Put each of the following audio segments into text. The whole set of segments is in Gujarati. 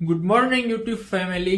Good morning YouTube family.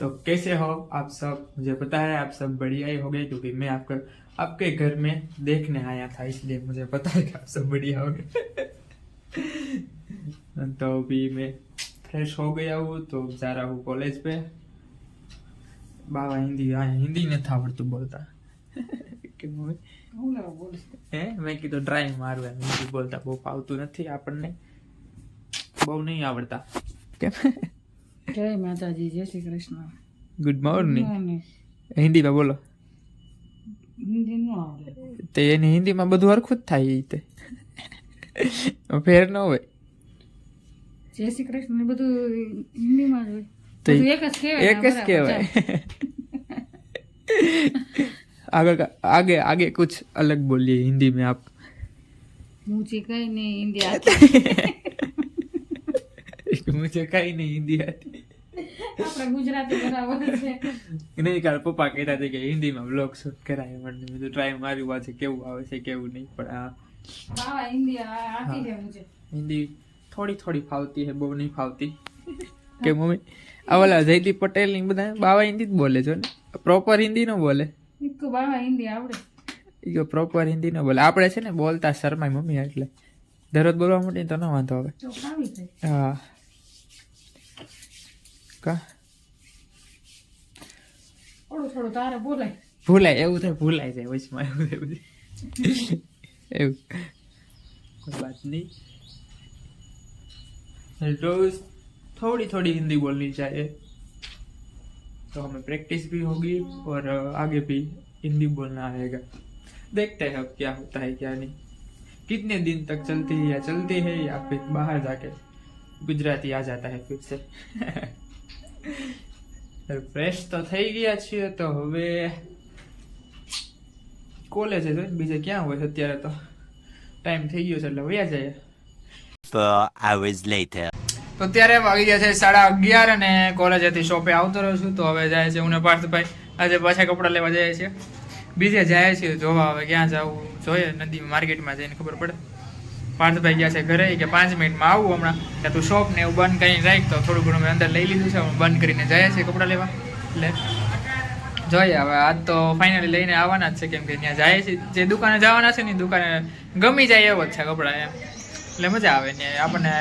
तो कैसे हो आप सब? मुझे पता है आप सब बढ़िया ही हो गए क्योंकि मैं आपका आपके घर में देखने आया था इसलिए मुझे पता है कि आप सब बढ़िया हो गए तो अभी मैं फ्रेश हो गया हूँ तो जा रहा हूँ कॉलेज पे। बाबा हिंदी हाँ हिंदी नहीं था तो बोलता। કે મમ્મી હું ના બોલ હે મેં કીધું ડ્રાઈવ મારું એમ હિન્દી બોલતા બહુ નહીં આવડતા. કેમ? જય માતાજી જય શ્રી કૃષ્ણ. ગુડ મોર્નિંગ હિન્દીમાં બોલો. તે એની હિન્દીમાં બધું હરખું જ થાય એ ફેર ન હોય. જય શ્રી કૃષ્ણ બધું હિન્દીમાં જ હોય. એક જ કહેવાય આગળ આગે આગે કુછ અલગ બોલીએ હિન્દી મેં આપ મુજે કઈ નહીં હિન્દી હું છે કઈ નહીં હિન્દી હતી. નહીં કાલ પપ્પા કહેતા હતા કે હિન્દીમાં બ્લોગ શૂટ કરાય. મને ટ્રાય મારી પાસે કેવું આવે કેવું નહીં પણ આ બાવા હિન્દી થોડી થોડી ફાવતી હે બહુ નહીં ફાવતી. કે મમ્મી ઓલા જયદીપ પટેલની બધા બાવા હિન્દી જ બોલે છો ને? પ્રોપર હિન્દી નો બોલે. બાવા હિન્દી આવડે. ઇકો પ્રોપર હિન્દી નો બોલે. આપણે છે ને બોલતા શરમાય મમ્મી એટલે. દરરોજ બોલવા માટે તો ન વાંધો આવે. હા. કા થોડું થોડું તારે બોલાય ભૂલાય એવું થાય ભૂલાય જાય વચમાં એવું થાય બધું એવું કોઈ बात नहीं रोज थोड़ी थोड़ी हिंदी बोलनी चाहिए तो हमें प्रैक्टिस भी होगी और अ, आगे भी हिंदी बोलना आएगा देखते हैं अब क्या होता है क्या नहीं कितने दिन तक चलती है या चलती है या फिर बाहर जाके गुजराती आ जाता है फिर से ફ્રેશ તો થઈ ગયા છીએ તો હવે કોલેજ છે બીજે ક્યાં હોય છે અત્યારે તો? ટાઈમ થઈ ગયો છે એટલે વયા જાય. તો અત્યારે વાગી ગયા છે સાડા અગિયાર અને કોલેજેથી શોપે આવતો રહ્યો છું તો હવે જાય છે હું ને પાર્થભાઈ. આજે પાછા કપડાં લેવા જાય છે. બીજે જાય છે જોવા હવે ક્યાં જવું જોઈએ નદી માર્કેટમાં જઈને ખબર પડે. પાર્થભાઈ ગયા છે ઘરે કે પાંચ મિનિટમાં આવું હમણાં. ત્યાં તું શોપ ને એવું બંધ કરીને રાખ તો થોડું ઘણું મેં અંદર લઈ લીધું છે બંધ કરીને જાય છે કપડાં લેવા. એટલે જોઈએ હવે, આજ તો ફાઇનલી લઈને આવવાના જ છે, કેમ કે ત્યાં જાય છે, જે દુકાને જવાના છે ને દુકાને ગમી જાય એવો જ છે કપડાં એમ. એટલે મજા આવે ને આપણને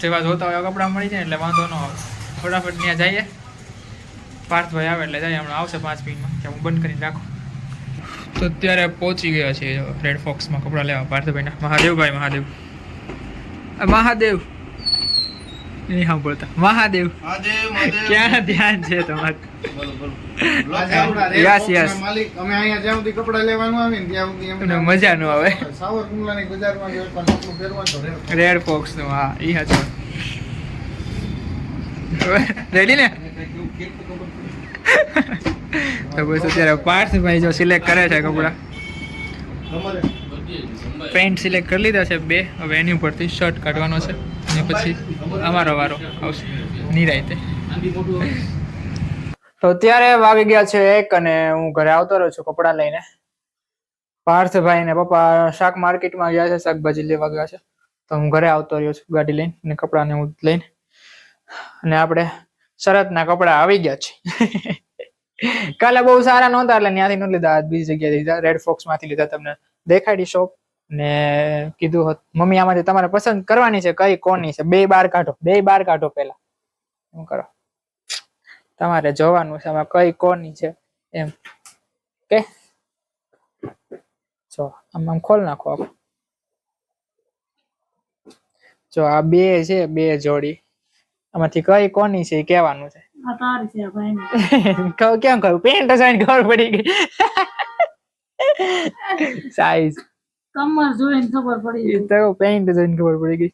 જેવા જોતા હોય કપડાં મળી જાય એટલે વાંધો ન આવે. ફટાફટ ત્યાં જઈએ. પાર્થભાઈ આવે એટલે જાય હમણાં, આવશે પાંચ મિનિટમાં. કે હું બંધ કરીને રાખું. તો અત્યારે પહોંચી ગયા છે રેડ ફોક્સમાં કપડાં લેવા. પાર્થભાઈના મહાદેવભાઈ મહાદેવ. મહાદેવ. નહીં સાંભળતા મહાદેવ. ક્યાં ધ્યાન છે તમારું? અમે અહીંયા જ્યાં સુધી કપડાં લેવાનું આવે ને ત્યાં સુધી અમને મજા ન આવે. સાવરકુંડલાની બજારમાં પહેરવાનું રેડ ફોક્સનું હા ઈ હતું રેડી ને? તો બસ અત્યારે પાર્થભાઈ જો સિલેક્ટ કરે છે કપડાં. પેન્ટ સિલેક્ટ કરી લીધા છે બે. હવે એની ઉપરથી શર્ટ કાઢવાનો છે. અને પછી અમારો વારો આવશે. નિરાયતે. તો અત્યારે વાગી ગયા છે એક અને હું ઘરે આવતો રહ્યો છું કપડાં લઈને. પાર્થભાઈ ને પપ્પા શાક માર્કેટમાં ગયા છે, શાકભાજી લેવા ગયા છે. તો હું ઘરે આવતો રહ્યો છું ગાડી લઈને ને કપડાને હું લઈને. અને આપણે શરતના કપડાં આવી ગયા છે કાલે બહુ સારા નહોતા, એટલે ત્યાંથી નથી લીધા. બીજી જગ્યાએ લીધા રેડ ફોક્સમાંથી લીધા તમને. દેખાડી શોપ ને કીધું હોત, મમ્મી, આમાંથી તમારે પસંદ કરવાની છે કઈ? કોની છે? બે બાર કાઢો, બે બાર કાઢો પેલા શું કરો? તમારે જોવાનું છે આમાં કઈ કોની છે? એમ. કે જો, આમ આમ ખોલ નાખો આપ જો, આ બે છે, બે જોડી. આમાંથી કઈ કોની છે એ કહેવાનું છે. કેમ કહું પેન્ટ જોઈને ખબર પડી ગઈ સાઈઝ કમર જોઈને ખબર પડી ગઈ તો પેન્ટ જોઈને ખબર પડી ગઈ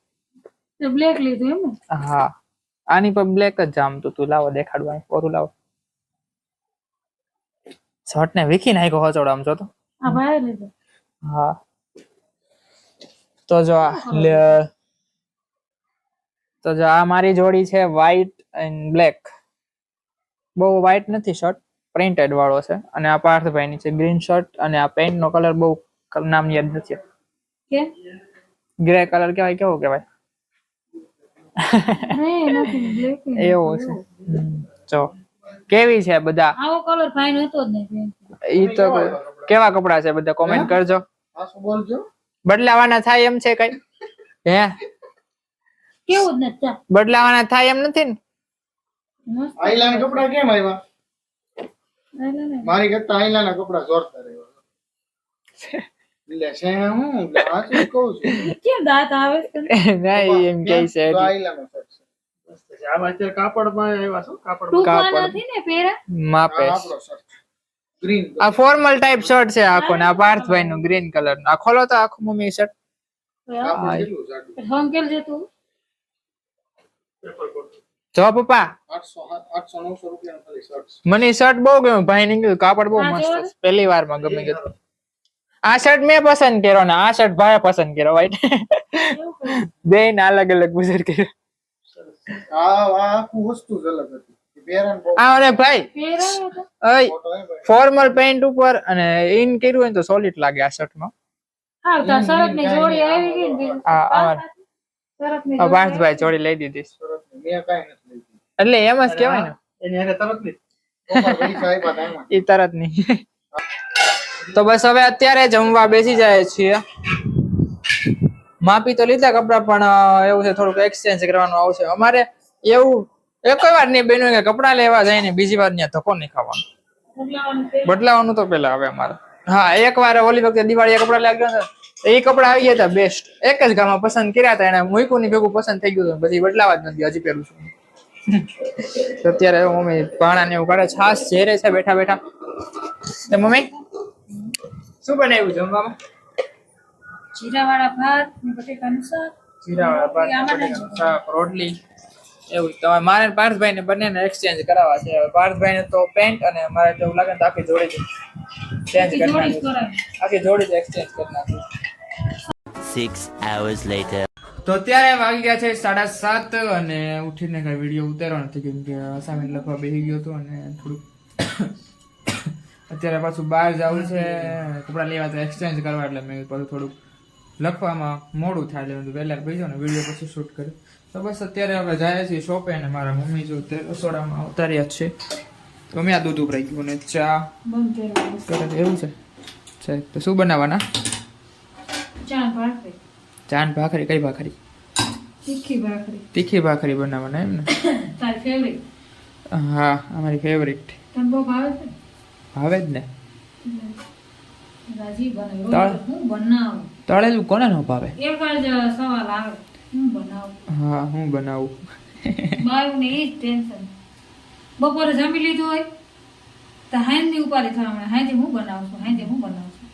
તે બ્લેક લીધું એમ ને હા આની પર બ્લેક જ જામતું તું લાવો દેખાડવા ઓરું લાવો શર્ટ ને વીખી નાખ્યો હચોડ આમ જો તો હા તો જો તો જો આ મારી જોડી છે વ્હાઈટ એન્ડ બ્લેક બહુ વ્હાઇટ નથી શર્ટ પ્રિન્ટેડ વાળો છે. અને આ પાર્થભાઈ ની છે ગ્રીન શર્ટ અને આ પેન્ટ નો કલર બહુ નામ યાદ નથી. કે? ગ્રે કલર કહેવાય કેવો કહેવાય? નહીં, નથી, black ય નથી. એવું છે. જો. કેવી છે બધા? આવો કલર ફાઈન હતો જ નહીં ઈ તો કેવા કપડા છે બધા? કોમેન્ટ કરજો. બોલજો બદલાવાના થાય એમ છે કઈ? હે? કેવું જ નથી બદલાવાના થાય એમ નથી ને? આઈલાના કપડા. કેમ આવ્યા મારી કરતા આઈલાના કપડા જોરતા રહ્યા એટલે છે હું એટલે કહું છું. કેમ દાંત આવે નહીં એમ કે છે આઈલાનો ગ્રીન કલર આ ખોલો તો આખું મમ્મી શર્ટ કાપડ કેટલું જાડું? હંકેલ છે તું જો પપ્પા. મને શર્ટ બહુ ગમ્યું ભાઈ નીકળ્યું કાપડ બહુ મસ્ત પહેલી વારમાં ગમી ગયું આ શર્ટ મેં પસંદ કર્યો ને આ શર્ટ ભાઈ પસંદ કર્યો વાઈટ બે ને અલગ અલગ પસંદ કર્યો. ફોર્મલ પેન્ટ ઉપર અને ઇન કર્યું હોય ને તો સોલિડ લાગે આ શર્ટમાં હા શરતની જોડી આવી ગઈ આ અમાર શરતની આ પાર્થભાઈ જોડી લઈ દીધી. મેં કાંઈ નથી એટલે એમ જ કહેવાય ને. એની તરત નહીં. તો બસ હવે અત્યારે જમવા બેસી જાય છીએ. માપી તો લીધા કપડા પણ એવું છે થોડુંક એક્સચેન્જ કરવાનું આવશે. અમારે એવું એક વાર નહીં બેનું કે કપડા લેવા જાય ને બીજી વાર ત્યાં ધક્કો નહીં ખાવાનો? બદલાવાનું તો પેલા હવે અમારે. હા એક વાર ઓલી વખતે દિવાળીએ કપડા લાગ્યો ગયા હતા એ કપડા આવી ગયા હતા બેસ્ટ એક જ ગામમાં પસંદ કર્યા હતા એને મૂક્યું ની ભેગું પસંદ થઈ ગયું હતું. પછી બદલાવા જ નથી હજી પહેરું છું. અત્યારે મમ્મી ભાણા ને એવું કાઢે છાસ ઝેરે છે બેઠા બેઠા. તો મમ્મી શું બનાવ્યું જમવામાં? જીરા ભાત બટેકાનું શાક. જીરાવાળા ભાત, શાક, રોટલી. એવું તમારે મારે ને પાર્થભાઈ ને બંનેને એક્સચેન્જ કરાવવા છે. પાર્થભાઈ ને તો પેન્ટ અને મારે તો લાગે ને તો આખી જોડી ચેન્જ કરી નાખી આખી જોડી જ એક્સચેન્જ કરી નાખી Six hours later. તો અત્યારે વાગી ગયા છે સાડા સાત અને ઉઠીને કઈ વીડિયો ઉતારવાનો નથી કેમ કે અસાઇનમેન્ટ લખવા બેસી ગયો હતો અને થોડુંક અત્યારે પાછું બહાર જવું છે કપડાં લેવા તો એક્સચેન્જ કરવા એટલે મેં પાછું થોડુંક લખવામાં મોડું થાય એટલે મેં વહેલા બેસી ને વીડિયો પછી શૂટ કર્યો તો બસ અત્યારે આપણે જાય છે શોપે અને મારા મમ્મી જો રસોડામાં ઉતાર્યા જ છે. તો મેં આ દૂધ ઉભરાઈ ગયું અને ચા. કરે એવું છે? છે તો શું બનાવવાના? ચાન ભાખરી. ભાખરી કઈ ભાખરી? તીખી ભાખરી. તીખી ભાખરી બનાવવાના એમ ને? તારી ફેવરિટ હા અમારી ફેવરિટ તને બહુ ભાવે છે ભાવે જ ને? રાજી બનાવે હું બનાવું? તળેલું કોને ન ભાવે? એક જ સવાલ આવે. હું બનાવું? હા હું બનાવું. મારું ને એ જ ટેન્શન બપોરે જમી લીધું હોય તો હાંજની ઉપાડી થવા મળે. હાંજે હું બનાવું છું હાંજે હું બનાવું છું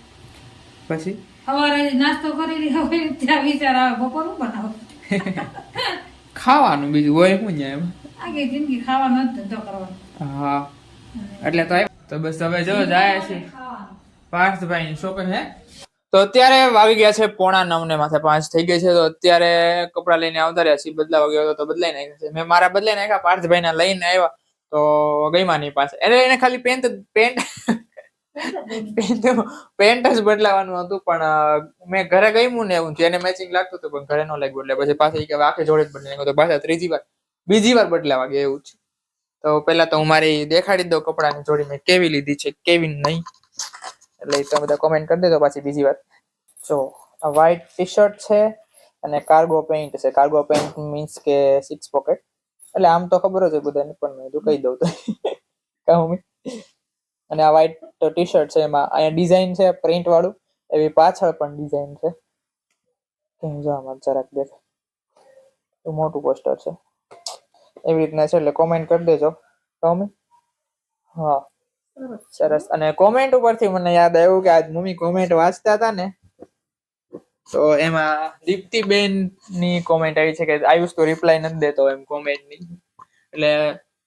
પછી? સવારે નાસ્તો કરી લીધો હોય ત્યાં વિચાર આવે બપોર હું બનાવું? ખાવાનું બીજું હોય શું ન્યાય? આગે જિંદગી ખાવાનો જ ધંધો કરવાનો. હા. એટલે તો તો બસ હવે જો જાય છે. પાર્થભાઈ શોપિંગ હે? તો અત્યારે વાગી ગયા છે પોણા નવ ને માથે પાંચ થઈ ગઈ છે. તો અત્યારે કપડા લઈને આવતા રહ્યા છીએ. બદલાવા ગયો તો બદલાઈ નાખ્યા છે. મેં મારા બદલાઈ નાખ્યા પાર્થભાઈ ના લઈને આવ્યા. તો ગઈમાં નહીં પાસે એટલે એને ખાલી પેન્ટ પેન્ટ પેન્ટ પેન્ટ જ બદલાવાનું હતું, પણ મેં ઘરે ગયું ને એવું એને મેચિંગ લાગતું હતું, પણ ઘરે ન લાગ્યું. એટલે પછી પાછા કે આખી જોડે જ બદલાઈ તો પાછા ત્રીજી વાર, બીજી વાર બદલાવા ગયા એવું છે તો પેલા તો હું મારી દેખાડી દઉં કપડાની જોડી, મેં કેવી લીધી છે, કેવી નહીં. એટલે તમે બધા કોમેન્ટ કરી દેજો પાછી બીજી વાર. જો, આ વ્હાઈટ ટી શર્ટ છે અને કાર્ગો પેન્ટ છે. કાર્ગો પેન્ટ મીન્સ કે સિક્સ પોકેટ એટલે આમ તો ખબર જ હોય બધાને, પણ મેં કહી દઉં તો. કહું મેં અને આ વ્હાઈટ ટી શર્ટ છે એમાં અહીંયા ડિઝાઇન છે પ્રિન્ટ વાળું, એવી પાછળ પણ ડિઝાઇન છે. કેમ જો આમાં જરાક દેખાય મોટું પોસ્ટર છે. એવી રીતના છે એટલે કોમેન્ટ કરી દેજો. તમે હા. સરસ. અને કોમેન્ટ ઉપરથી મને યાદ આવ્યું કે આજ મમ્મી કોમેન્ટ વાંચતા હતા ને તો એમાં દીપ્તિબેનની કોમેન્ટ આવી છે કે આયુષ તો રિપ્લાય નથી દેતો એમ કોમેન્ટની એટલે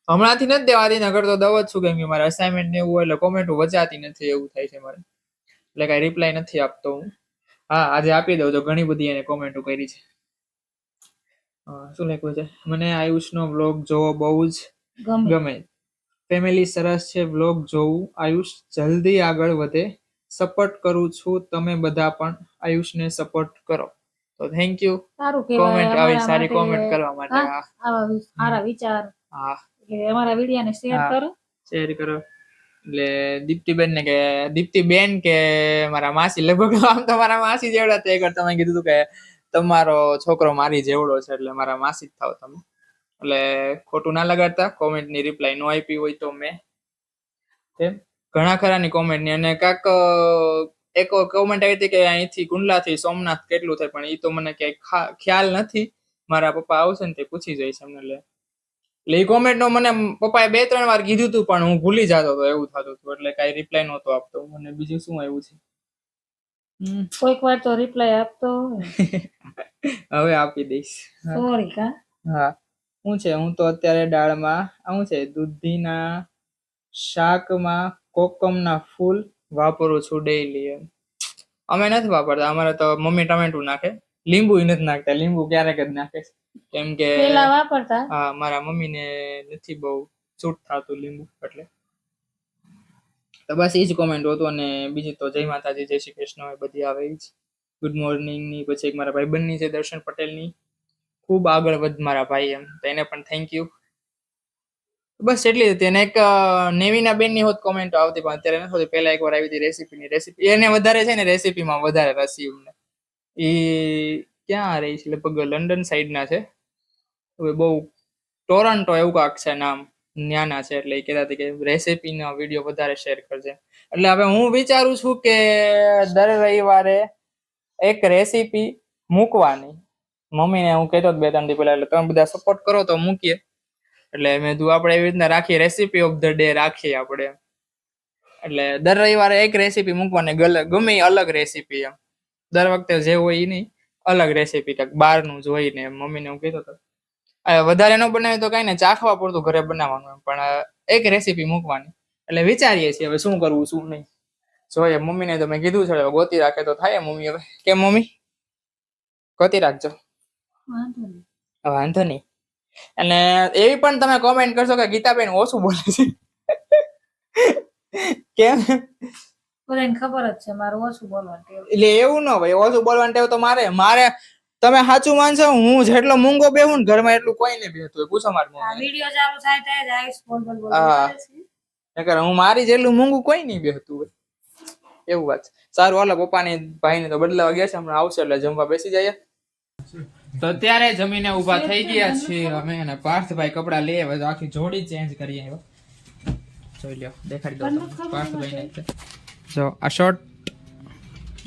હમણાંથી નથી દેવાતી નગર તો દવ જ છું કેમ કે મારે અસાઇનમેન્ટ ને એવું એટલે કોમેન્ટ વચાતી નથી એવું થાય છે મારે. એટલે કઈ રિપ્લાય નથી આપતો હું. હા આજે આપી દઉં તો ઘણી બધી એને કોમેન્ટો કરી છે. શું લખ્યું છે? મને આયુષનો બ્લોગ જોવો બહુ જ ગમે. ગમે. ફેમિલી સરસ છે વ્લોગ જોવું. આયુષ જલ્દી આગળ વધે. સપોર્ટ કરું છું તમે બધા પણ આયુષને સપોર્ટ કરો. તો થેન્ક યુ સારું કોમેન્ટ આવી સારી કોમેન્ટ કરવા માટે આવા સારા વિચાર. હા. એટલે અમારા વિડિયાને શેર કરો. શેર કરો. એટલે દીપ્તિબેન ને કે દીપ્તિબેન કે મારા માસી લગભગ આમ તો મારા માસી જેવડા તે કરતા તમે કીધું કે તમારો છોકરો મારી જેવડો છે એટલે મારા માસી જ થાવ તમે. એટલે ખોટું ના લગાડતા. કોમેન્ટની રિપ્લાય નો આપી હોય તો મેં. એમ. ઘણા ખરાની કોમેન્ટની. અને કાક એક કોમેન્ટ આવી હતી કે અહીંથી ગુંડલાથી સોમનાથ કેટલું થાય પણ એ તો મને ક્યાંય ખ્યાલ નથી. મારા પપ્પા આવશે ને તે પૂછી જઈશ એમને લે. એટલે એ કોમેન્ટ નો મને પપ્પાએ બે ત્રણ વાર કીધું હતું પણ હું ભૂલી જતો હતો એવું થતું હતું. એટલે કઈ રિપ્લાય નહોતો આપતો. મને બીજું શું આવ્યું છે? કોઈક વાર તો રિપ્લાય આપતો હવે આપી દઈશ. સોરી કા? હા. હું છે હું તો અત્યારે દાળમાં હું છે દૂધીના શાકમાં કોકમના ફૂલ વાપરું છું ડેઈલી એમ. અમે નથી વાપરતા અમારે તો મમ્મી ટમેટું નાખે. લીંબુ નથી નાખતા લીંબુ ક્યારેક જ નાખે કેમ કે પેલા વાપરતા? હા મારા મમ્મીને નથી બહુ છૂટ થતું લીંબુ એટલે. તો બસ એ જ કોમેન્ટ હતું અને બીજી તો જય માતાજી જય શ્રી કૃષ્ણ એ બધી આવે જ. ગુડ મોર્નિંગની પછી એક મારા ભાઈબંધની છે દર્શન પટેલની. ખૂબ આગળ વધ મારા ભાઈ એમ તો એને પણ થેન્ક યુ બસ એટલી હતી. અને એક નેવીના બેનની હોત કોમેન્ટ આવતી પણ અત્યારે નથી હોતી. પહેલા એકવાર આવી હતી રેસીપીની રેસીપી એને વધારે છે ને રેસીપીમાં વધારે રસી એમને એ ક્યાં રહી છે? લગભગ લંડન સાઈડના છે. હવે બહુ ટોરન્ટો એવું કાંક છે નામ. ન્યાના છે એટલે એ કહેતા હતા કે રેસીપીનો વીડિયો વધારે શેર કરજે. એટલે હવે હું વિચારું છું કે દર રવિવારે એક રેસીપી મૂકવાની. મમ્મીને હું કહેતો બે ત્રણ દી પહેલા, એટલે તમે બધા સપોર્ટ કરો તો મૂકીએ. એટલે મેં તું આપણે એવી રીતના રાખીએ રેસીપી ઓફ ધ ડે રાખીએ આપણે એટલે દર રવિવારે એક રેસીપી મૂકવાની ગમે અલગ રેસીપી એમ. દર વખતે જે હોય એ નહીં અલગ રેસીપી કંઈક બહારનું જોઈને મમ્મીને હું કહેતો હતો. વધારે ન બનાવે તો કઈ ને ચાખવા પૂરતું ઘરે બનાવવાનું એમ. પણ એક રેસીપી મૂકવાની. એટલે વિચારીએ છીએ હવે શું કરવું શું નહીં. જોઈએ મમ્મીને તો મેં કીધું છે ગોતી રાખે તો થાય મમ્મી હવે. કેમ મમ્મી? ગોતી રાખજો. વાંધો નહીં. અને એવી પણ તમે કોમેન્ટ કરશો કે ગીતાબેન ઓછું બોલે છે. કેમ? બધાને ખબર જ છે મારું ઓછું બોલવાનું એટલે એવું ન ભાઈ ઓછું બોલવાનું ટેવ તો મારે. મારે તમે સાચું માનશો? હું જેટલો મૂંગો બેહું ને ઘરમાં એટલું કોઈ નહીં બેહતું હોય. પૂછો મારી મમ્મી વીડિયો ચાલુ થાય જ આવીશ બોલ બોલ બોલ કરે નકર હું મારી જેટલું મૂંગું કોઈ નહીં બેહતું હોય. એવું વાત. સારું હાલો પપ્પાની ભાઈને તો બદલાવા ગયા છે. હમણાં આવશે એટલે જમવા બેસી જાય તો અત્યારે જમીને ઊભા થઈ ગયા છીએ અમે અને પાર્થભાઈ કપડા લે તો આખી જોડી ચેન્જ કરી આવ્યો. જોઈ લ્યો દેખાડી દો. પાર્થભાઈને જો આ શર્ટ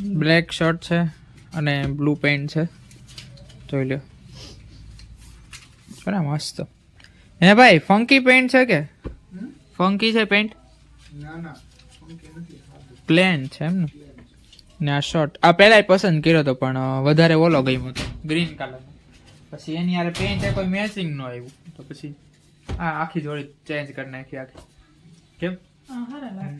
બ્લેક શર્ટ છે અને બ્લુ પેન્ટ છે. જોઈ લ્યો. છે મસ્ત. હે ભાઈ ફંકી પેન્ટ છે કે? ફંકી છે પેન્ટ ના ના પ્લેન છે એમ ને? ને આ શર્ટ આ પહેલાય પસંદ કર્યો હતો પણ વધારે ઓલો ગમ્યો હતો ગ્રીન કલર પછી એની યાર પેન્ટ કોઈ મેચિંગ ન આવ્યું. તો પછી આ આખી જોડી ચેન્જ કરી નાખી આખી. કેમ? હા,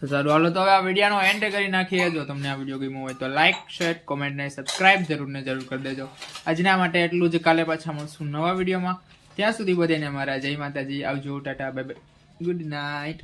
તો સારું. હાલો તો હવે આ વિડીયોનો એન્ડ કરી નાખીએ. જો તમને આ વીડિયો ગમ્યો હોય તો લાઈક શેર કોમેન્ટ ને સબસ્ક્રાઇબ જરૂર ને જરૂર કરી દેજો. આજના માટે એટલું જ. કાલે પાછા મળશું નવા વિડીયોમાં ત્યાં સુધી બધાને મારા જય માતાજી. આવજો ટાટા બાય ગુડ નાઇટ